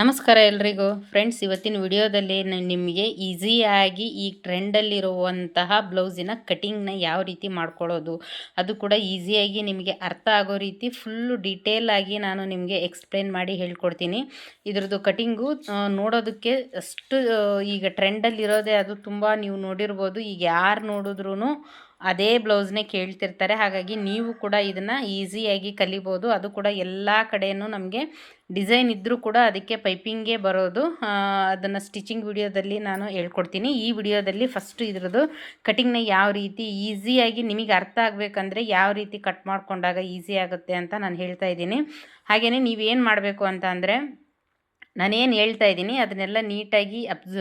ನಮಸ್ಕಾರ ಎಲ್ರಿಗೂ. ಫ್ರೆಂಡ್ಸ್ ಇವತ್ತಿನ ವಿಡಿಯೋದಲ್ಲಿ ನಿಮಗೆ ಈಸಿಯಾಗಿ ಈ ಟ್ರೆಂಡಲ್ಲಿರುವಂತಹ ಬ್ಲೌಸಿನ ಕಟಿಂಗ್ನ ಯಾವ ರೀತಿ ಮಾಡ್ಕೊಳ್ಳೋದು? ಅದು ಕೂಡ ಈಸಿಯಾಗಿ ನಿಮಗೆ ಅರ್ಥ ಆಗೋ ರೀತಿ ಫುಲ್ಲು ಡೀಟೇಲ್ ಆಗಿ ನಾನು ನಿಮಗೆ ಎಕ್ಸ್ಪ್ಲೇನ್ ಮಾಡಿ ಹೇಳ್ಕೊಡ್ತೀನಿ. ಇದ್ರದ್ದು ಕಟಿಂಗು ನೋಡೋದಕ್ಕೆ ಅಷ್ಟು ಈಗ ಟ್ರೆಂಡಲ್ಲಿರೋದೇ ಅದು ತುಂಬ ನೀವು ನೋಡಿರ್ಬೋದು. ಈಗ ಯಾರು ನೋಡಿದ್ರೂ ಅದೇ ಬ್ಲೌಸ್ನೇ ಕೇಳ್ತಿರ್ತಾರೆ. ಹಾಗಾಗಿ ನೀವು ಕೂಡ ಇದನ್ನು ಈಸಿಯಾಗಿ ಕಲಿಬೋದು. ಅದು ಕೂಡ ಎಲ್ಲ ಕಡೆಯೂ ನಮಗೆ ಡಿಸೈನ್ ಇದ್ದರೂ ಕೂಡ ಅದಕ್ಕೆ ಪೈಪಿಂಗೇ ಬರೋದು ಅದನ್ನು ಸ್ಟಿಚಿಂಗ್ ವಿಡಿಯೋದಲ್ಲಿ ನಾನು ಹೇಳ್ಕೊಡ್ತೀನಿ. ಈ ವಿಡಿಯೋದಲ್ಲಿ ಫಸ್ಟ್ ಇದ್ರದ್ದು ಕಟಿಂಗ್ನ ಯಾವ ರೀತಿ ಈಸಿಯಾಗಿ ನಿಮಗೆ ಅರ್ಥ ಆಗಬೇಕಂದ್ರೆ ಯಾವ ರೀತಿ ಕಟ್ ಮಾಡಿಕೊಂಡಾಗ ಈಸಿ ಆಗುತ್ತೆ ಅಂತ ನಾನು ಹೇಳ್ತಾ ಇದ್ದೀನಿ. ಹಾಗೆಯೇ ನೀವೇನು ಮಾಡಬೇಕು ಅಂತ ಅಂದರೆ ನಾನೇನು ಹೇಳ್ತಾ ಇದ್ದೀನಿ, ಅದನ್ನೆಲ್ಲ ನೀಟಾಗಿ ಅಬ್ಸ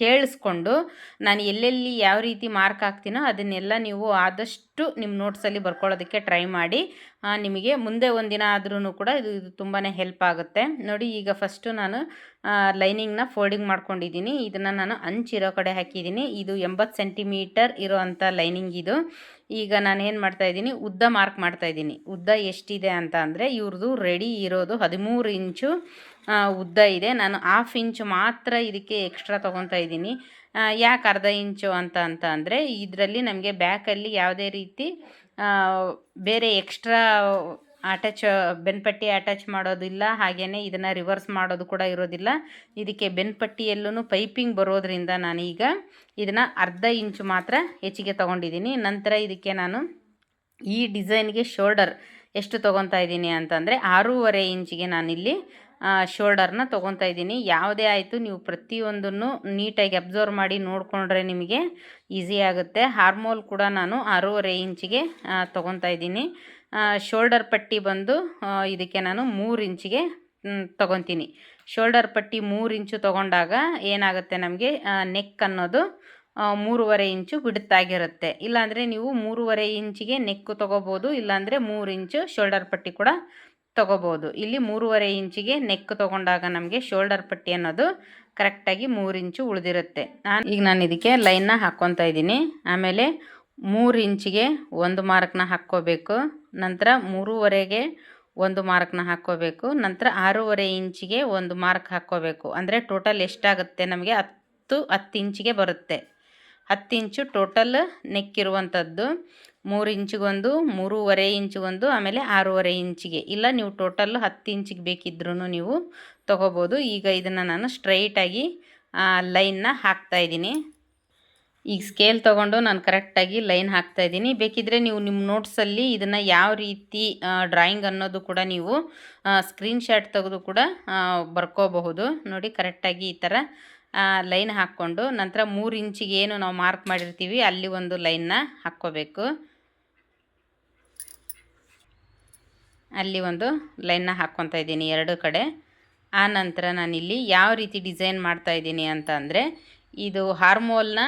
ಕೇಳಿಸ್ಕೊಂಡು ನಾನು ಎಲ್ಲೆಲ್ಲಿ ಯಾವ ರೀತಿ ಮಾರ್ಕ್ ಹಾಕ್ತೀನೋ ಅದನ್ನೆಲ್ಲ ನೀವು ಆದಷ್ಟು ನಿಮ್ಮ ನೋಟ್ಸಲ್ಲಿ ಬರ್ಕೊಳ್ಳೋದಕ್ಕೆ ಟ್ರೈ ಮಾಡಿ. ನಿಮಗೆ ಮುಂದೆ ಒಂದಿನ ಆದ್ರೂ ಕೂಡ ಇದು ಇದು ತುಂಬಾ ಹೆಲ್ಪ್ ಆಗುತ್ತೆ. ನೋಡಿ, ಈಗ ಫಸ್ಟು ನಾನು ಲೈನಿಂಗ್ನ ಫೋಲ್ಡಿಂಗ್ ಮಾಡ್ಕೊಂಡಿದ್ದೀನಿ. ಇದನ್ನು ನಾನು ಅಂಚಿರೋ ಕಡೆ ಹಾಕಿದ್ದೀನಿ. ಇದು ಎಂಬತ್ತು ಸೆಂಟಿಮೀಟರ್ ಇರೋವಂಥ ಲೈನಿಂಗ್ ಇದು. ಈಗ ನಾನು ಏನು ಮಾಡ್ತಾಯಿದ್ದೀನಿ ಉದ್ದ ಮಾರ್ಕ್ ಮಾಡ್ತಾಯಿದ್ದೀನಿ ಉದ್ದ ಎಷ್ಟಿದೆ ಅಂತ ಅಂದರೆ ಇವ್ರದ್ದು ರೆಡಿ ಇರೋದು ಹದಿಮೂರು ಇಂಚು ಉದ್ದ ಇದೆ. ನಾನು ಹಾಫ್ ಇಂಚು ಮಾತ್ರ ಇದಕ್ಕೆ ಎಕ್ಸ್ಟ್ರಾ ತೊಗೊತಾ ಇದ್ದೀನಿ. ಯಾಕೆ ಅರ್ಧ ಇಂಚು ಅಂತ ಅಂತ ಅಂದರೆ ಇದರಲ್ಲಿ ನಮಗೆ ಬ್ಯಾಕಲ್ಲಿ ಯಾವುದೇ ರೀತಿ ಬೇರೆ ಎಕ್ಸ್ಟ್ರಾ ಅಟ್ಯಾಚ್, ಬೆನ್ಪಟ್ಟಿ ಅಟ್ಯಾಚ್ ಮಾಡೋದಿಲ್ಲ ಹಾಗೆಯೇ ಇದನ್ನು ರಿವರ್ಸ್ ಮಾಡೋದು ಕೂಡ ಇರೋದಿಲ್ಲ. ಇದಕ್ಕೆ ಬೆನ್ಪಟ್ಟಿಯಲ್ಲೂ ಪೈಪಿಂಗ್ ಬರೋದ್ರಿಂದ ನಾನೀಗ ಇದನ್ನು ಅರ್ಧ ಇಂಚು ಮಾತ್ರ ಹೆಚ್ಚಿಗೆ ತೊಗೊಂಡಿದ್ದೀನಿ. ನಂತರ ಇದಕ್ಕೆ ನಾನು ಈ ಡಿಸೈನ್ಗೆ ಶೋಲ್ಡರ್ ಎಷ್ಟು ತೊಗೊತಾ ಇದ್ದೀನಿ ಅಂತಂದರೆ ಆರೂವರೆ ಇಂಚಿಗೆ ನಾನಿಲ್ಲಿ ಶೋಲ್ಡರ್ನ ತೊಗೊತಾ ಇದ್ದೀನಿ. ಯಾವುದೇ ಆಯಿತು, ನೀವು ಪ್ರತಿಯೊಂದನ್ನು ನೀಟಾಗಿ ಅಬ್ಸರ್ವ್ ಮಾಡಿ ನೋಡಿಕೊಂಡ್ರೆ ನಿಮಗೆ ಈಸಿ ಆಗುತ್ತೆ. ಹಾರ್ಮೋಲ್ ಕೂಡ ನಾನು ಆರೂವರೆ ಇಂಚಿಗೆ ತೊಗೊತಾ ಇದ್ದೀನಿ. ಶೋಲ್ಡರ್ ಪಟ್ಟಿ ಬಂದು ಇದಕ್ಕೆ ನಾನು ಮೂರು ಇಂಚಿಗೆ ತೊಗೊತೀನಿ ಶೋಲ್ಡರ್ ಪಟ್ಟಿ ಮೂರು ಇಂಚು ತೊಗೊಂಡಾಗ ಏನಾಗುತ್ತೆ ನಮಗೆ ನೆಕ್ ಅನ್ನೋದು ಮೂರುವರೆ ಇಂಚು ಬಿಡುತ್ತಾಗಿರುತ್ತೆ ಇಲ್ಲಾಂದರೆ ನೀವು ಮೂರುವರೆ ಇಂಚಿಗೆ ನೆಕ್ಕು ತೊಗೋಬೋದು. ಇಲ್ಲಾಂದರೆ ಮೂರು ಇಂಚು ಶೋಲ್ಡರ್ ಪಟ್ಟಿ ಕೂಡ ತೊಗೋಬೋದು. ಇಲ್ಲಿ ಮೂರುವರೆ ಇಂಚಿಗೆ ನೆಕ್ ತೊಗೊಂಡಾಗ ನಮಗೆ ಶೋಲ್ಡರ್ ಪಟ್ಟಿ ಅನ್ನೋದು ಕರೆಕ್ಟಾಗಿ ಮೂರು ಇಂಚು ಉಳಿದಿರುತ್ತೆ. ನಾನು ಈಗ ನಾನು ಇದಕ್ಕೆ ಲೈನ್ನ ಹಾಕ್ಕೊತಾ ಇದ್ದೀನಿ. ಆಮೇಲೆ ಮೂರು ಇಂಚಿಗೆ ಒಂದು ಮಾರ್ಕ್ನ ಹಾಕ್ಕೋಬೇಕು. ನಂತರ ಮೂರುವರೆಗೆ ಒಂದು ಮಾರ್ಕ್ನ ಹಾಕ್ಕೋಬೇಕು. ನಂತರ ಆರೂವರೆ ಇಂಚಿಗೆ ಒಂದು ಮಾರ್ಕ್ ಹಾಕ್ಕೋಬೇಕು. ಅಂದರೆ ಟೋಟಲ್ ಎಷ್ಟಾಗುತ್ತೆ ನಮಗೆ? ಹತ್ತು ಹತ್ತು ಇಂಚಿಗೆ ಬರುತ್ತೆ. ಹತ್ತು ಇಂಚು ಟೋಟಲ್ ನೆಕ್ ಇರುವಂಥದ್ದು ಮೂರು ಇಂಚಿಗೊಂದು, ಮೂರುವರೆ ಇಂಚಿಗೊಂದು, ಆಮೇಲೆ ಆರೂವರೆ ಇಂಚಿಗೆ. ಇಲ್ಲ, ನೀವು ಟೋಟಲ್ ಹತ್ತು ಇಂಚಿಗೆ ಬೇಕಿದ್ರೂ ನೀವು ತೊಗೋಬೋದು. ಈಗ ಇದನ್ನು ನಾನು ಸ್ಟ್ರೈಟಾಗಿ ಲೈನ್ನ ಹಾಕ್ತಾಯಿದ್ದೀನಿ ಈಗ ಸ್ಕೇಲ್ ತೊಗೊಂಡು ನಾನು ಕರೆಕ್ಟಾಗಿ ಲೈನ್ ಹಾಕ್ತಾ ಇದ್ದೀನಿ. ಬೇಕಿದ್ದರೆ ನೀವು ನಿಮ್ಮ ನೋಟ್ಸಲ್ಲಿ ಇದನ್ನು ಯಾವ ರೀತಿ ಡ್ರಾಯಿಂಗ್ ಅನ್ನೋದು ಕೂಡ ನೀವು ಸ್ಕ್ರೀನ್ಶಾಟ್ ತೆಗೆದು ಕೂಡ ಬರ್ಕೋಬಹುದು. ನೋಡಿ ಕರೆಕ್ಟಾಗಿ ಈ ಥರ ಲೈನ್ ಹಾಕ್ಕೊಂಡು ನಂತರ ಮೂರು ಇಂಚಿಗೆ ಏನು ನಾವು ಮಾರ್ಕ್ ಮಾಡಿರ್ತೀವಿ, ಅಲ್ಲಿ ಒಂದು ಲೈನ್ನ ಹಾಕ್ಕೋಬೇಕು. ಅಲ್ಲಿ ಒಂದು ಲೈನ್ನ ಹಾಕ್ಕೊತಾ ಇದ್ದೀನಿ ಎರಡು ಕಡೆ. ಆ ನಂತರ ನಾನಿಲ್ಲಿ ಯಾವ ರೀತಿ ಡಿಸೈನ್ ಮಾಡ್ತಾ ಇದ್ದೀನಿ ಅಂತ ಅಂದರೆ, ಇದು ಹಾರ್ಮೋಲ್ನ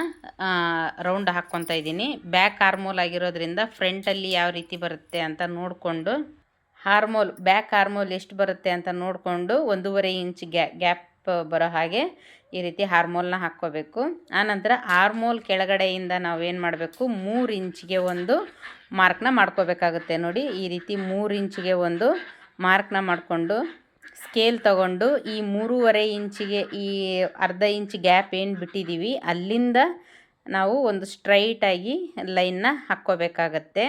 ರೌಂಡ್ ಹಾಕ್ಕೊತಾ ಇದ್ದೀನಿ. ಬ್ಯಾಕ್ ಹಾರ್ಮೋಲ್ ಆಗಿರೋದ್ರಿಂದ ಫ್ರಂಟಲ್ಲಿ ಯಾವ ರೀತಿ ಬರುತ್ತೆ ಅಂತ ನೋಡಿಕೊಂಡು ಹಾರ್ಮೋಲ್ ಬ್ಯಾಕ್ ಹಾರ್ಮೋಲ್ ಎಷ್ಟು ಬರುತ್ತೆ ಅಂತ ನೋಡಿಕೊಂಡು ಒಂದೂವರೆ ಇಂಚ್ ಗ್ಯಾ ಗ್ಯಾಪ್ ಬರೋ ಹಾಗೆ ಈ ರೀತಿ ಹಾರ್ಮೋಲ್ನ ಹಾಕ್ಕೋಬೇಕು. ಆನಂತರ ಹಾರ್ಮೋಲ್ ಕೆಳಗಡೆಯಿಂದ ನಾವೇನು ಮಾಡಬೇಕು? ಮೂರು ಇಂಚಿಗೆ ಒಂದು ಮಾರ್ಕ್ನ ಮಾಡ್ಕೋಬೇಕಾಗುತ್ತೆ ನೋಡಿ. ಈ ರೀತಿ ಮೂರು ಇಂಚಿಗೆ ಒಂದು ಮಾರ್ಕ್ನ ಮಾಡಿಕೊಂಡು ಸ್ಕೇಲ್ ತಗೊಂಡು ಈ ಮೂರುವರೆ ಇಂಚಿಗೆ ಈ ಅರ್ಧ ಇಂಚ್ ಗ್ಯಾಪ್ ಏನು ಬಿಟ್ಟಿದ್ದೀವಿ ಅಲ್ಲಿಂದ ನಾವು ಒಂದು ಸ್ಟ್ರೈಟಾಗಿ ಲೈನ್ನ ಹಾಕ್ಕೋಬೇಕಾಗತ್ತೆ.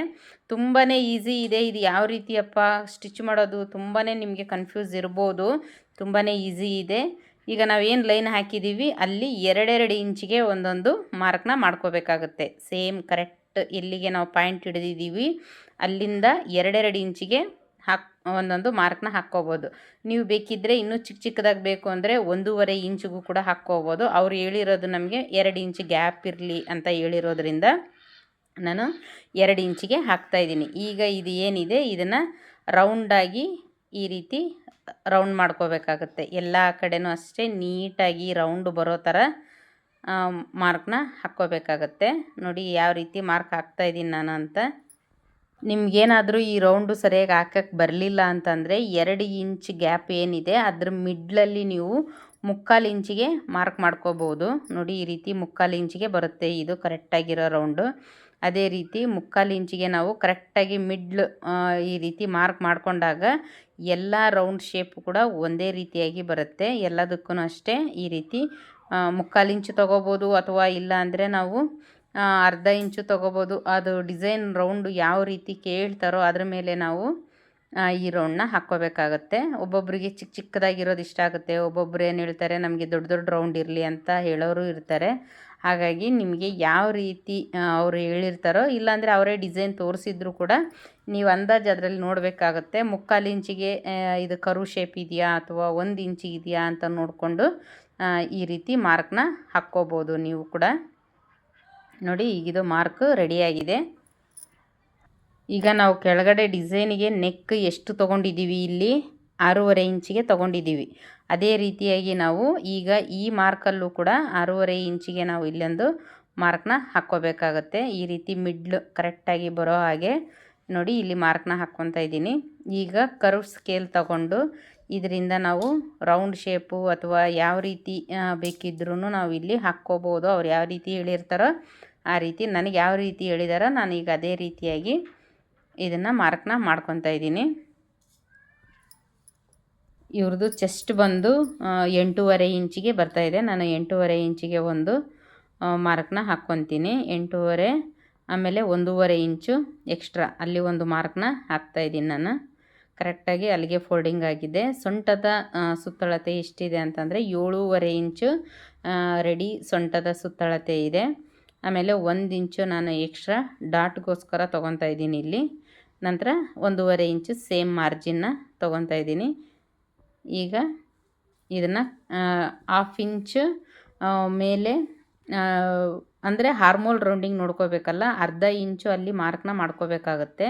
ತುಂಬಾ ಈಸಿ ಇದೆ. ಇದು ಯಾವ ರೀತಿಯಪ್ಪ? ಸ್ಟಿಚ್ ಮಾಡೋದು ತುಂಬಾ ನಿಮಗೆ ಕನ್ಫ್ಯೂಸ್ ಇರ್ಬೋದು. ತುಂಬಾ ಈಸಿ ಇದೆ. ಈಗ ನಾವೇನು ಲೈನ್ ಹಾಕಿದ್ದೀವಿ ಅಲ್ಲಿ ಎರಡೆರಡು ಇಂಚಿಗೆ ಒಂದೊಂದು ಮಾರ್ಕ್ನ ಮಾಡ್ಕೋಬೇಕಾಗುತ್ತೆ. ಸೇಮ್ ಕರೆಕ್ಟ್ ಎಲ್ಲಿಗೆ ನಾವು ಪಾಯಿಂಟ್ ಹಿಡಿದಿದ್ದೀವಿ ಅಲ್ಲಿಂದ ಎರಡೆರಡು ಇಂಚಿಗೆ ಹಾಕ್, ಒಂದೊಂದು ಮಾರ್ಕ್ನ ಹಾಕ್ಕೋಬೋದು. ನೀವು ಬೇಕಿದ್ದರೆ ಇನ್ನೂ ಚಿಕ್ಕ ಚಿಕ್ಕದಾಗಿ ಬೇಕು ಅಂದರೆ ಒಂದೂವರೆ ಇಂಚಿಗೂ ಕೂಡ ಹಾಕ್ಕೋಬೋದು. ಅವ್ರು ಹೇಳಿರೋದು ನಮಗೆ ಎರಡು ಇಂಚ್ ಗ್ಯಾಪ್ ಇರಲಿ ಅಂತ ಹೇಳಿರೋದ್ರಿಂದ ನಾನು ಎರಡು ಇಂಚಿಗೆ ಹಾಕ್ತಾಯಿದ್ದೀನಿ ಈಗ ಇದು ಏನಿದೆ? ಇದನ್ನು ರೌಂಡಾಗಿ ಈ ರೀತಿ ರೌಂಡ್ ಮಾಡ್ಕೋಬೇಕಾಗುತ್ತೆ. ಎಲ್ಲ ಕಡೆನೂ ಅಷ್ಟೇ ನೀಟಾಗಿ ರೌಂಡ್ ಬರೋ ಥರ ಮಾರ್ಕ್ನ ಹಾಕ್ಕೋಬೇಕಾಗತ್ತೆ. ನೋಡಿ ಯಾವ ರೀತಿ ಮಾರ್ಕ್ ಹಾಕ್ತಾಯಿದ್ದೀನಿ ನಾನು ಅಂತ. ನಿಮ್ಗೇನಾದರೂ ಈ ರೌಂಡು ಸರಿಯಾಗಿ ಹಾಕಕ್ಕೆ ಬರಲಿಲ್ಲ ಅಂತಂದರೆ ಎರಡು ಇಂಚ್ ಗ್ಯಾಪ್ ಏನಿದೆ, ಅದ್ರ ಮಿಡ್ಲಲ್ಲಿ ನೀವು ಮುಕ್ಕಾಲು ಇಂಚಿಗೆ ಮಾರ್ಕ್ ಮಾಡ್ಕೋಬೋದು. ನೋಡಿ, ಈ ರೀತಿ ಮುಕ್ಕಾಲು ಇಂಚಿಗೆ ಬರುತ್ತೆ. ಇದು ಕರೆಕ್ಟಾಗಿರೋ ರೌಂಡು ಅದೇ ರೀತಿ ಮುಕ್ಕಾಲು ಇಂಚಿಗೆ ನಾವು ಕರೆಕ್ಟಾಗಿ ಮಿಡ್ಲ್ ಈ ರೀತಿ ಮಾರ್ಕ್ ಮಾಡಿಕೊಂಡಾಗ ಎಲ್ಲ ರೌಂಡ್ ಶೇಪ್ ಕೂಡ ಒಂದೇ ರೀತಿಯಾಗಿ ಬರುತ್ತೆ. ಎಲ್ಲದಕ್ಕೂ ಅಷ್ಟೇ ಈ ರೀತಿ ಮುಕ್ಕಾಲು ಇಂಚು ತೊಗೋಬೋದು ಅಥವಾ ಇಲ್ಲ ಅಂದರೆ ನಾವು ಅರ್ಧ ಇಂಚು ತೊಗೋಬೋದು. ಅದು ಡಿಸೈನ್ ರೌಂಡು ಯಾವ ರೀತಿ ಕೇಳ್ತಾರೋ ಅದ್ರ ಮೇಲೆ ನಾವು ಈ ರೌಂಡನ್ನ ಹಾಕ್ಕೋಬೇಕಾಗತ್ತೆ. ಒಬ್ಬೊಬ್ಬರಿಗೆ ಚಿಕ್ಕ ಚಿಕ್ಕದಾಗಿರೋದು ಇಷ್ಟ ಆಗುತ್ತೆ. ಒಬ್ಬೊಬ್ರು ಏನು ಹೇಳ್ತಾರೆ, ನಮಗೆ ದೊಡ್ಡ ದೊಡ್ಡ ರೌಂಡ್ ಇರಲಿ ಅಂತ ಹೇಳೋರು ಇರ್ತಾರೆ. ಹಾಗಾಗಿ ನಿಮಗೆ ಯಾವ ರೀತಿ ಅವರು ಹೇಳಿರ್ತಾರೋ, ಇಲ್ಲಾಂದರೆ ಅವರೇ ಡಿಸೈನ್ ತೋರಿಸಿದ್ರು ಕೂಡ ನೀವು ಅಂದಾಜು ಅದರಲ್ಲಿ ನೋಡಬೇಕಾಗತ್ತೆ. ಮುಕ್ಕಾಲು ಇಂಚಿಗೆ ಇದು ಕರು ಶೇಪ್ ಇದೆಯಾ ಅಥವಾ ಒಂದು ಇಂಚಿಗೆ ಇದೆಯಾ ಅಂತ ನೋಡಿಕೊಂಡು ಈ ರೀತಿ ಮಾರ್ಕ್ನ ಹಾಕ್ಕೋಬೋದು ನೀವು ಕೂಡ. ನೋಡಿ ಈಗಿದು ಮಾರ್ಕ್ ರೆಡಿಯಾಗಿದೆ ಈಗ ನಾವು ಕೆಳಗಡೆ ಡಿಸೈನಿಗೆ ನೆಕ್ ಎಷ್ಟು ತೊಗೊಂಡಿದ್ದೀವಿ ಇಲ್ಲಿ? ಆರೂವರೆ ಇಂಚಿಗೆ ತೊಗೊಂಡಿದ್ದೀವಿ. ಅದೇ ರೀತಿಯಾಗಿ ನಾವು ಈಗ ಈ ಮಾರ್ಕಲ್ಲೂ ಕೂಡ ಆರೂವರೆ ಇಂಚಿಗೆ ನಾವು ಇಲ್ಲೊಂದು ಮಾರ್ಕ್ನ ಹಾಕ್ಕೋಬೇಕಾಗತ್ತೆ. ಈ ರೀತಿ ಮಿಡ್ಲ್ ಕರೆಕ್ಟಾಗಿ ಬರೋ ಹಾಗೆ ನೋಡಿ ಇಲ್ಲಿ ಮಾರ್ಕ್ನ ಹಾಕ್ಕೊತಾ ಇದ್ದೀನಿ. ಈಗ ಕರ್ವ್ ಸ್ಕೇಲ್ ತಗೊಂಡು ಇದರಿಂದ ನಾವು ರೌಂಡ್ ಶೇಪು ಅಥವಾ ಯಾವ ರೀತಿ ಬೇಕಿದ್ರೂ ನಾವು ಇಲ್ಲಿ ಹಾಕ್ಕೋಬೋದು. ಅವ್ರು ಯಾವ ರೀತಿ ಹೇಳಿರ್ತಾರೋ ಆ ರೀತಿ ನನಗೆ ಯಾವ ರೀತಿ ಹೇಳಿದಾರೋ ನಾನು ಈಗ ಅದೇ ರೀತಿಯಾಗಿ ಇದನ್ನು ಮಾರ್ಕ್ನ ಮಾಡ್ಕೊತಾ ಇದ್ದೀನಿ. ಇವ್ರದ್ದು ಚೆಸ್ಟ್ ಬಂದು ಎಂಟೂವರೆ ಇಂಚಿಗೆ ಬರ್ತಾಯಿದೆ ನಾನು ಎಂಟೂವರೆ ಇಂಚಿಗೆ ಒಂದು ಮಾರ್ಕ್ನ ಹಾಕ್ಕೊತೀನಿ. ಎಂಟೂವರೆ, ಆಮೇಲೆ ಒಂದೂವರೆ ಇಂಚು ಎಕ್ಸ್ಟ್ರಾ ಅಲ್ಲಿ ಒಂದು ಮಾರ್ಕ್ನ ಹಾಕ್ತಾಯಿದ್ದೀನಿ ನಾನು. ಕರೆಕ್ಟಾಗಿ ಅಲ್ಲಿಗೆ ಫೋಲ್ಡಿಂಗ್ ಆಗಿದೆ. ಸೊಂಟದ ಸುತ್ತಳತೆ ಎಷ್ಟಿದೆ ಅಂತಂದರೆ ಏಳೂವರೆ ಇಂಚು ರೆಡಿ ಸೊಂಟದ ಸುತ್ತಳತೆ ಇದೆ. ಆಮೇಲೆ ಒಂದು ಇಂಚು ನಾನು ಎಕ್ಸ್ಟ್ರಾ ಡಾಟ್ಗೋಸ್ಕರ ತೊಗೊತಾ ಇದ್ದೀನಿ ಇಲ್ಲಿ. ನಂತರ ಒಂದೂವರೆ ಇಂಚು ಸೇಮ್ ಮಾರ್ಜಿನ್ನ ತೊಗೊತಾ ಇದ್ದೀನಿ. ಈಗ ಇದನ್ನು ಹಾಫ್ ಇಂಚು ಮೇಲೆ ಅಂದರೆ ಹಾರ್ಮೋಲ್ ರೌಂಡಿಂಗ್ ನೋಡ್ಕೋಬೇಕಲ್ಲ, ಅರ್ಧ ಇಂಚು ಅಲ್ಲಿ ಮಾರ್ಕ್ನ ಮಾಡ್ಕೋಬೇಕಾಗತ್ತೆ.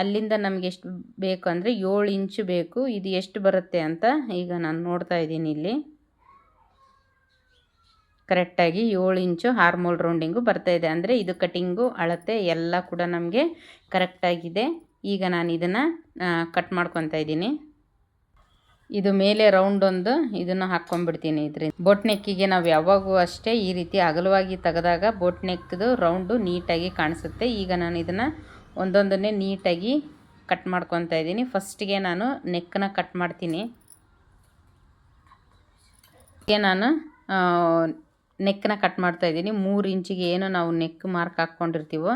ಅಲ್ಲಿಂದ ನಮಗೆ ಎಷ್ಟು ಬೇಕು ಅಂದರೆ ಏಳು ಇಂಚು ಬೇಕು, ಇದು ಎಷ್ಟು ಬರುತ್ತೆ ಅಂತ ಈಗ ನಾನು ನೋಡ್ತಾ ಇದ್ದೀನಿ ಇಲ್ಲಿ. ಕರೆಕ್ಟಾಗಿ ಏಳು ಇಂಚು ಹಾರ್ಮೋಲ್ ರೌಂಡಿಂಗು ಬರ್ತಾಯಿದೆ ಅಂದರೆ ಇದು ಕಟಿಂಗು ಅಳತೆ ಎಲ್ಲ ಕೂಡ ನಮಗೆ ಕರೆಕ್ಟಾಗಿದೆ ಈಗ ನಾನು ಇದನ್ನು ಕಟ್ ಮಾಡ್ಕೊತಾ ಇದ್ದೀನಿ. ಇದು ಮೇಲೆ ರೌಂಡ್ ಒಂದು, ಇದನ್ನು ಹಾಕ್ಕೊಂಡ್ಬಿಡ್ತೀನಿ ಇದ್ರಿಂದ. ಬೋಟ್ ನೆಕ್ಕಿಗೆ ನಾವು ಯಾವಾಗೂ ಅಷ್ಟೇ ಈ ರೀತಿ ಅಗಲವಾಗಿ ತೆಗೆದಾಗ ಬೋಟ್ ನೆಕ್ದು ರೌಂಡು ನೀಟಾಗಿ ಕಾಣಿಸುತ್ತೆ. ಈಗ ನಾನು ಇದನ್ನು ಒಂದೊಂದನ್ನೇ ನೀಟಾಗಿ ಕಟ್ ಮಾಡ್ಕೊತಾ ಇದ್ದೀನಿ. ಫಸ್ಟಿಗೆ ನಾನು ನೆಕ್ಕನ್ನ ಕಟ್ ಮಾಡ್ತೀನಿ. ನಾನು ನೆಕ್ಕನ್ನ ಕಟ್ ಮಾಡ್ತಾ ಇದ್ದೀನಿ. ಮೂರು ಇಂಚಿಗೆ ಏನು ನಾವು ನೆಕ್ ಮಾರ್ಕ್ ಹಾಕ್ಕೊಂಡಿರ್ತೀವೋ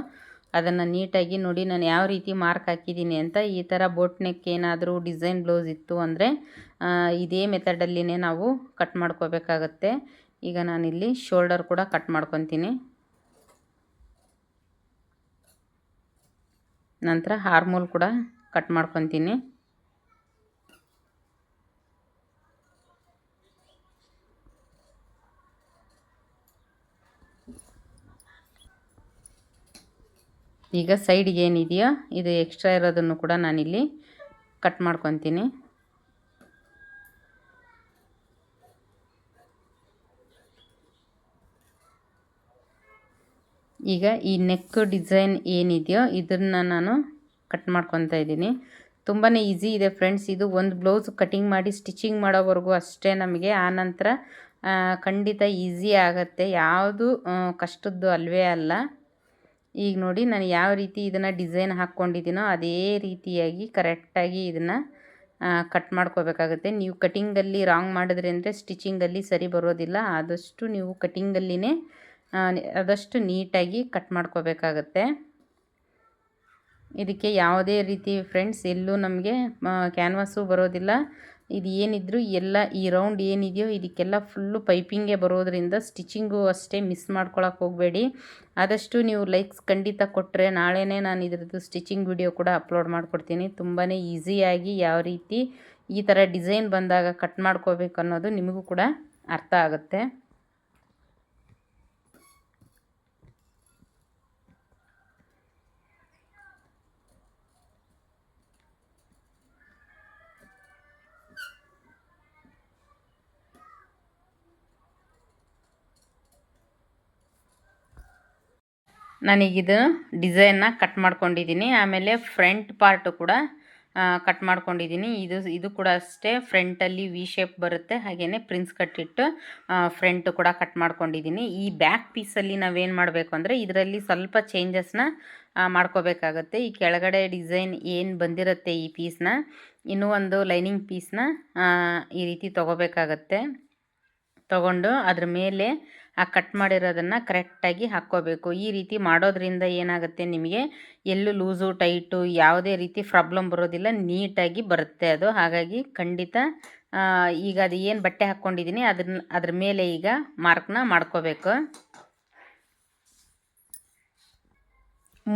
ಅದನ್ನು ನೀಟಾಗಿ ನೋಡಿ ನಾನು ಯಾವ ರೀತಿ ಮಾರ್ಕ್ ಹಾಕಿದ್ದೀನಿ ಅಂತ ಈ ಥರ ಬೋಟ್ ನೆಕ್ ಏನಾದರೂ ಡಿಸೈನ್ ಬ್ಲೌಸ್ ಇತ್ತು ಅಂದರೆ ಇದೇ ಮೆಥಡಲ್ಲಿನೇ ನಾವು ಕಟ್ ಮಾಡ್ಕೋಬೇಕಾಗತ್ತೆ. ಈಗ ನಾನಿಲ್ಲಿ ಶೋಲ್ಡರ್ ಕೂಡ ಕಟ್ ಮಾಡ್ಕೊತೀನಿ. ನಂತರ ಹಾರ್ಮೋಲ್ ಕೂಡ ಕಟ್ ಮಾಡ್ಕೊತೀನಿ. ಈಗ ಸೈಡಿಗೆ ಏನಿದೆಯೋ ಇದು ಎಕ್ಸ್ಟ್ರಾ ಇರೋದನ್ನು ಕೂಡ ನಾನಿಲ್ಲಿ ಕಟ್ ಮಾಡ್ಕೊತೀನಿ. ಈಗ ಈ ನೆಕ್ ಡಿಸೈನ್ ಏನಿದೆಯೋ ಇದನ್ನು ನಾನು ಕಟ್ ಮಾಡ್ಕೊತಾ ಇದ್ದೀನಿ. ತುಂಬಾ ಈಸಿ ಇದೆ ಫ್ರೆಂಡ್ಸ್ ಇದು ಒಂದು ಬ್ಲೌಸ್ ಕಟಿಂಗ್ ಮಾಡಿ ಸ್ಟಿಚಿಂಗ್ ಮಾಡೋವರೆಗೂ ಅಷ್ಟೇ ನಮಗೆ. ಆನಂತರ ಖಂಡಿತ ಈಸಿ ಆಗುತ್ತೆ. ಯಾವುದು ಕಷ್ಟದ್ದು ಅಲ್ವೇ ಅಲ್ಲ. ಈಗ ನೋಡಿ ನಾನು ಯಾವ ರೀತಿ ಇದನ್ನು ಡಿಸೈನ್ ಹಾಕ್ಕೊಂಡಿದ್ದೀನೋ ಅದೇ ರೀತಿಯಾಗಿ ಕರೆಕ್ಟಾಗಿ ಇದನ್ನು ಕಟ್ ಮಾಡ್ಕೋಬೇಕಾಗುತ್ತೆ. ನೀವು ಕಟಿಂಗಲ್ಲಿ ರಾಂಗ್ ಮಾಡಿದ್ರೆ ಅಂದರೆ ಸ್ಟಿಚಿಂಗಲ್ಲಿ ಸರಿ ಬರೋದಿಲ್ಲ. ಆದಷ್ಟು ನೀವು ಕಟಿಂಗಲ್ಲಿನೇ ಆದಷ್ಟು ನೀಟಾಗಿ ಕಟ್ ಮಾಡ್ಕೋಬೇಕಾಗತ್ತೆ. ಇದಕ್ಕೆ ಯಾವುದೇ ರೀತಿ ಫ್ರೆಂಡ್ಸ್ ಎಲ್ಲೂ ನಮಗೆ ಕ್ಯಾನ್ವಾಸು ಬರೋದಿಲ್ಲ. ಇದು ಏನಿದ್ರು ಎಲ್ಲ ಈ ರೌಂಡ್ ಏನಿದೆಯೋ ಇದಕ್ಕೆಲ್ಲ ಫುಲ್ಲು ಪೈಪಿಂಗೇ ಬರೋದ್ರಿಂದ ಸ್ಟಿಚಿಂಗು ಅಷ್ಟೇ ಮಿಸ್ ಮಾಡ್ಕೊಳಕ್ಕೆ ಹೋಗಬೇಡಿ. ಆದಷ್ಟು ನೀವು ಲೈಕ್ಸ್ ಖಂಡಿತ ಕೊಟ್ಟರೆ ನಾಳೆನೇ ನಾನು ಇದ್ರದ್ದು ಸ್ಟಿಚಿಂಗ್ ವಿಡಿಯೋ ಕೂಡ ಅಪ್ಲೋಡ್ ಮಾಡಿಕೊಡ್ತೀನಿ. ತುಂಬಾ ಈಸಿಯಾಗಿ ಯಾವ ರೀತಿ ಈ ಥರ ಡಿಸೈನ್ ಬಂದಾಗ ಕಟ್ ಮಾಡ್ಕೋಬೇಕು ಅನ್ನೋದು ನಿಮಗೂ ಕೂಡ ಅರ್ಥ ಆಗುತ್ತೆ. ನಾನೀಗಿದು ಡಿಸೈನ್ನ ಕಟ್ ಮಾಡ್ಕೊಂಡಿದ್ದೀನಿ. ಆಮೇಲೆ ಫ್ರಂಟ್ ಪಾರ್ಟು ಕೂಡ ಕಟ್ ಮಾಡ್ಕೊಂಡಿದ್ದೀನಿ. ಇದು ಇದು ಕೂಡ ಅಷ್ಟೇ. ಫ್ರಂಟಲ್ಲಿ ವಿ ಶೇಪ್ ಬರುತ್ತೆ. ಹಾಗೆಯೇ ಪ್ರಿನ್ಸ್ ಕಟ್ಟಿಟ್ಟು ಫ್ರಂಟ್ ಕೂಡ ಕಟ್ ಮಾಡ್ಕೊಂಡಿದ್ದೀನಿ. ಈ ಬ್ಯಾಕ್ ಪೀಸಲ್ಲಿ ನಾವೇನು ಮಾಡಬೇಕು ಅಂದರೆ, ಇದರಲ್ಲಿ ಸ್ವಲ್ಪ ಚೇಂಜಸ್ನ ಮಾಡ್ಕೋಬೇಕಾಗತ್ತೆ. ಈ ಕೆಳಗಡೆ ಡಿಸೈನ್ ಏನು ಬಂದಿರುತ್ತೆ ಈ ಪೀಸ್ನ ಇನ್ನೂ ಒಂದು ಲೈನಿಂಗ್ ಪೀಸ್ನ ಈ ರೀತಿ ತೊಗೋಬೇಕಾಗತ್ತೆ. ತಗೊಂಡು ಅದ್ರ ಮೇಲೆ ಆ ಕಟ್ ಮಾಡಿರೋದನ್ನು ಕರೆಕ್ಟಾಗಿ ಹಾಕ್ಕೋಬೇಕು. ಈ ರೀತಿ ಮಾಡೋದ್ರಿಂದ ಏನಾಗುತ್ತೆ ನಿಮಗೆ? ಎಲ್ಲೂ ಲೂಸು ಟೈಟು ಯಾವುದೇ ರೀತಿ ಪ್ರಾಬ್ಲಮ್ ಬರೋದಿಲ್ಲ. ನೀಟಾಗಿ ಬರುತ್ತೆ ಅದು. ಹಾಗಾಗಿ ಖಂಡಿತ ಈಗ ಅದು ಏನು ಬಟ್ಟೆ ಹಾಕ್ಕೊಂಡಿದ್ದೀನಿ, ಅದನ್ನ, ಅದ್ರ ಮೇಲೆ ಈಗ ಮಾರ್ಕ್ನ ಮಾಡ್ಕೋಬೇಕು.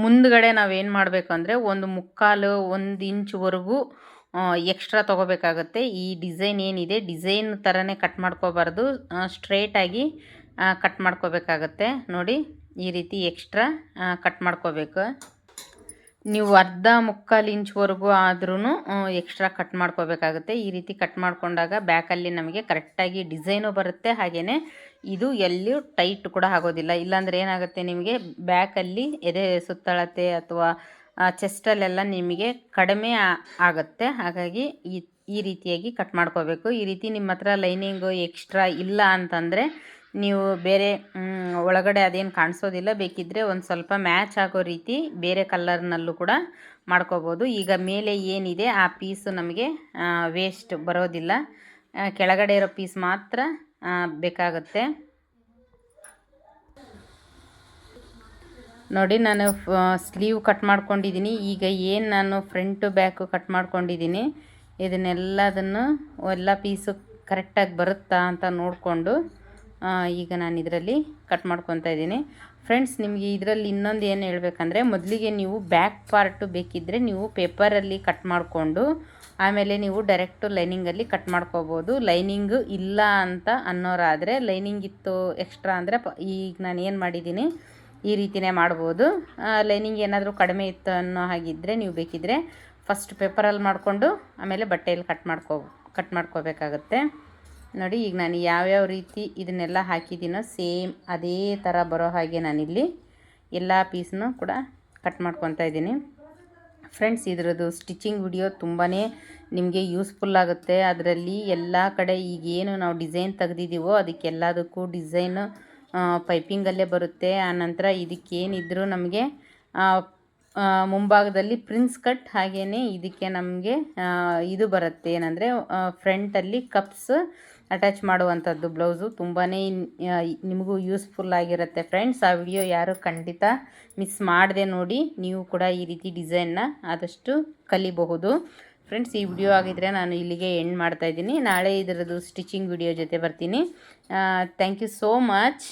ಮುಂದ್ಗಡೆ ನಾವೇನು ಮಾಡಬೇಕು ಅಂದರೆ ಒಂದು ಮುಕ್ಕಾಲು, ಒಂದು ಇಂಚ್ವರೆಗೂ ಎಕ್ಸ್ಟ್ರಾ ತೊಗೋಬೇಕಾಗತ್ತೆ. ಈ ಡಿಸೈನ್ ಏನಿದೆ ಡಿಸೈನ್ ಥರನೇ ಕಟ್ ಮಾಡ್ಕೋಬಾರ್ದು. ಸ್ಟ್ರೇಟಾಗಿ ಕಟ್ ಮಾಡ್ಕೋಬೇಕಾಗತ್ತೆ. ನೋಡಿ, ಈ ರೀತಿ ಎಕ್ಸ್ಟ್ರಾ ಕಟ್ ಮಾಡ್ಕೋಬೇಕು. ನೀವು ಅರ್ಧ ಮುಕ್ಕಾಲು ಇಂಚ್ವರೆಗೂ ಆದ್ರೂ ಎಕ್ಸ್ಟ್ರಾ ಕಟ್ ಮಾಡ್ಕೋಬೇಕಾಗುತ್ತೆ. ಈ ರೀತಿ ಕಟ್ ಮಾಡಿಕೊಂಡಾಗ ಬ್ಯಾಕಲ್ಲಿ ನಮಗೆ ಕರೆಕ್ಟಾಗಿ ಡಿಸೈನು ಬರುತ್ತೆ. ಹಾಗೆಯೇ ಇದು ಎಲ್ಲೂ ಟೈಟ್ ಕೂಡ ಆಗೋದಿಲ್ಲ. ಇಲ್ಲಾಂದರೆ ಏನಾಗುತ್ತೆ ನಿಮಗೆ ಬ್ಯಾಕಲ್ಲಿ ಎದೆ ಸುತ್ತಳತೆ ಅಥವಾ ಚೆಸ್ಟಲ್ಲೆಲ್ಲ ನಿಮಗೆ ಕಡಿಮೆ ಆಗುತ್ತೆ. ಹಾಗಾಗಿ ಈ ರೀತಿಯಾಗಿ ಕಟ್ ಮಾಡ್ಕೋಬೇಕು. ಈ ರೀತಿ ನಿಮ್ಮ ಹತ್ರ ಲೈನಿಂಗು ಎಕ್ಸ್ಟ್ರಾ ಇಲ್ಲ ಅಂತಂದರೆ ನೀವು ಬೇರೆ ಒಳಗಡೆ ಅದೇನು ಕಾಣಿಸೋದಿಲ್ಲ. ಬೇಕಿದ್ದರೆ ಒಂದು ಸ್ವಲ್ಪ ಮ್ಯಾಚ್ ಆಗೋ ರೀತಿ ಬೇರೆ ಕಲ್ಲರ್ನಲ್ಲೂ ಕೂಡ ಮಾಡ್ಕೋಬೋದು. ಈಗ ಮೇಲೆ ಏನಿದೆ ಆ ಪೀಸು ನಮಗೆ ವೇಸ್ಟ್ ಬರೋದಿಲ್ಲ. ಕೆಳಗಡೆ ಇರೋ ಪೀಸ್ ಮಾತ್ರ ಬೇಕಾಗುತ್ತೆ. ನೋಡಿ, ನಾನು ಸ್ಲೀವ್ ಕಟ್ ಮಾಡ್ಕೊಂಡಿದ್ದೀನಿ. ಈಗ ಏನು ನಾನು ಫ್ರಂಟು ಬ್ಯಾಕು ಕಟ್ ಮಾಡ್ಕೊಂಡಿದ್ದೀನಿ, ಇದನ್ನೆಲ್ಲದನ್ನು ಎಲ್ಲ ಪೀಸು ಕರೆಕ್ಟಾಗಿ ಬರುತ್ತಾ ಅಂತ ನೋಡಿಕೊಂಡು ಈಗ ನಾನು ಇದರಲ್ಲಿ ಕಟ್ ಮಾಡ್ಕೊತಾ ಇದ್ದೀನಿ. ಫ್ರೆಂಡ್ಸ್ ನಿಮಗೆ ಇದರಲ್ಲಿ ಇನ್ನೊಂದು ಏನು ಹೇಳಬೇಕಂದ್ರೆ, ಮೊದಲಿಗೆ ನೀವು ಬ್ಯಾಕ್ ಪಾರ್ಟು ಬೇಕಿದ್ದರೆ ನೀವು ಪೇಪರಲ್ಲಿ ಕಟ್ ಮಾಡಿಕೊಂಡು ಆಮೇಲೆ ನೀವು ಡೈರೆಕ್ಟು ಲೈನಿಂಗಲ್ಲಿ ಕಟ್ ಮಾಡ್ಕೋಬೋದು. ಲೈನಿಂಗು ಇಲ್ಲ ಅಂತ ಅನ್ನೋರಾದರೆ ಲೈನಿಂಗ್ ಇತ್ತು ಎಕ್ಸ್ಟ್ರಾ ಅಂದರೆ ಈಗ ನಾನು ಏನು ಮಾಡಿದ್ದೀನಿ ಈ ರೀತಿಯೇ ಮಾಡ್ಬೋದು. ಲೈನಿಂಗ್ ಏನಾದರೂ ಕಡಿಮೆ ಇತ್ತು ಅನ್ನೋ ಹಾಗಿದ್ದರೆ ನೀವು ಬೇಕಿದ್ದರೆ ಫಸ್ಟ್ ಪೇಪರಲ್ಲಿ ಮಾಡಿಕೊಂಡು ಆಮೇಲೆ ಬಟ್ಟೆಯಲ್ಲಿ ಕಟ್ ಮಾಡ್ಕೋ ಕಟ್ ಮಾಡ್ಕೋಬೇಕಾಗತ್ತೆ. ನೋಡಿ, ಈಗ ನಾನು ಯಾವ್ಯಾವ ರೀತಿ ಇದನ್ನೆಲ್ಲ ಹಾಕಿದ್ದೀನೋ ಸೇಮ್ ಅದೇ ಥರ ಬರೋ ಹಾಗೆ ನಾನಿಲ್ಲಿ ಎಲ್ಲ ಪೀಸ್ನೂ ಕೂಡ ಕಟ್ ಮಾಡ್ಕೊತಾ ಇದ್ದೀನಿ. ಫ್ರೆಂಡ್ಸ್, ಇದರದ್ದು ಸ್ಟಿಚಿಂಗ್ ವಿಡಿಯೋ ತುಂಬಾ ನಿಮಗೆ ಯೂಸ್ಫುಲ್ ಆಗುತ್ತೆ. ಅದರಲ್ಲಿ ಎಲ್ಲ ಕಡೆ ಈಗೇನು ನಾವು ಡಿಸೈನ್ ತೆಗೆದಿದ್ದೀವೋ ಅದಕ್ಕೆಲ್ಲದಕ್ಕೂ ಡಿಸೈನು ಪೈಪಿಂಗಲ್ಲೇ ಬರುತ್ತೆ. ಆನಂತರ ಇದಕ್ಕೇನಿದ್ದರೂ ನಮಗೆ ಮುಂಭಾಗದಲ್ಲಿ ಪ್ರಿನ್ಸ್ ಕಟ್ ಹಾಗೆಯೇ ಇದಕ್ಕೆ ನಮಗೆ ಇದು ಬರುತ್ತೆ. ಏನಂದರೆ ಫ್ರಂಟಲ್ಲಿ ಕಪ್ಸ್ ಅಟ್ಯಾಚ್ ಮಾಡುವಂಥದ್ದು ಬ್ಲೌಸು. ತುಂಬಾ ನಿಮಗೂ ಯೂಸ್ಫುಲ್ ಆಗಿರುತ್ತೆ ಫ್ರೆಂಡ್ಸ್. ಆ ವಿಡಿಯೋ ಯಾರು ಖಂಡಿತ ಮಿಸ್ ಮಾಡದೆ ನೋಡಿ. ನೀವು ಕೂಡ ಈ ರೀತಿ ಡಿಸೈನ್ನ ಆದಷ್ಟು ಕಲಿಬಹುದು. ಫ್ರೆಂಡ್ಸ್, ಈ ವಿಡಿಯೋ ಆಗಿದ್ದರೆ ನಾನು ಇಲ್ಲಿಗೆ ಎಂಡ್ ಮಾಡ್ತಾಯಿದ್ದೀನಿ ನಾಳೆ ಇದರದ್ದು ಸ್ಟಿಚಿಂಗ್ ವಿಡಿಯೋ ಜೊತೆ ಬರ್ತೀನಿ. Thank you so much